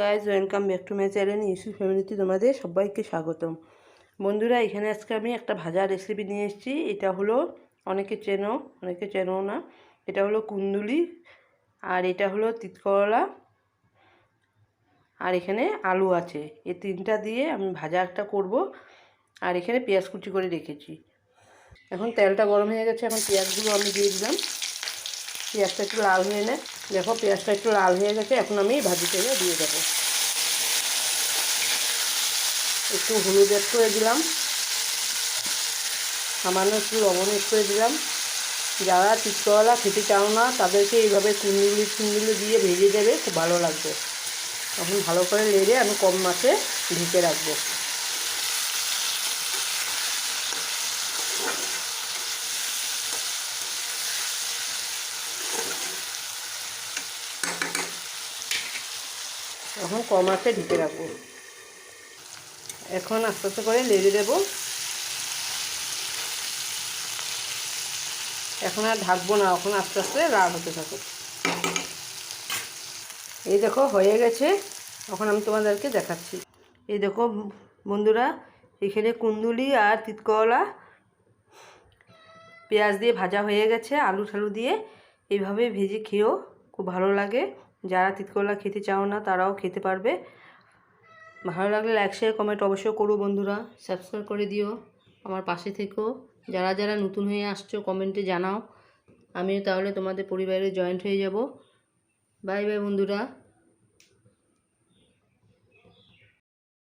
Guys welcome back to my channel issue ফ্যামিলিতে তোমাদের সবাইকে স্বাগতম। বন্ধুরা, এখানে আজকে আমি একটা ভাজা রেসিপি নিয়ে এসেছি। এটা হলো, অনেকে চেনো অনেকে চেনো না। এটা হলো কুন্দুলি, আর এটা হলো তিতকরলা, আর এখানে আলু আছে। এই তিনটা দিয়ে আমি ভাজা একটা করব, আর এখানে পেঁয়াজ কুচি করে রেখেছি। এখন তেলটা গরম হয়ে গেছে, এখন পেঁয়াজগুলো আমি দিয়ে দিলাম। পেঁয়াজটা একটু লাল হয়ে নেয় দেখো, পেঁয়াজটা একটু লাল হয়ে গেছে, এখন আমি ভাজি তেলে দিয়ে দেবো। একটু হলুদ এড করে দিলাম। সামান্য একটু লবণ এড করে দিলাম। যারা চিত্রওয়ালা খেতে চাও না, তাদেরকে এইভাবে কুন্দুলি কুন্দুলি দিয়ে ভেজে দেবে, খুব ভালো লাগবে। তখন ভালো করে লেড়ে আমি কম মাছে ঢেকে রাখব। এখন কম আছে, ঢেকে রাখব। এখন আস্তে আস্তে করে লেড়ে দেব। এখন আর ঢাকবো না, এখন আস্তে আস্তে লাল হতে থাকো এই দেখো, হয়ে গেছে। এখন আমি তোমাদেরকে দেখাচ্ছি। এই দেখো, বন্ধুরা, এখানে কুন্দুলি আর তিতকলা পেঁয়াজ দিয়ে ভাজা হয়ে গেছে, আলু ঠালু দিয়ে। এইভাবে ভেজে খেয়েও খুব ভালো লাগে। যারা তিতকলা খেতে চাও না, তারাও খেতে পারবে। ভালো লাগলে লাইক শেয়ার কমেন্ট অবশ্যই করো বন্ধুরা। সাবস্ক্রাইব করে দিও। আমার পাশে থেকেও যারা যারা নতুন হয়ে আসছো কমেন্টে জানাও। আমিও তাহলে তোমাদের পরিবারে জয়েন্ট হয়ে যাব। বাই বাই বন্ধুরা।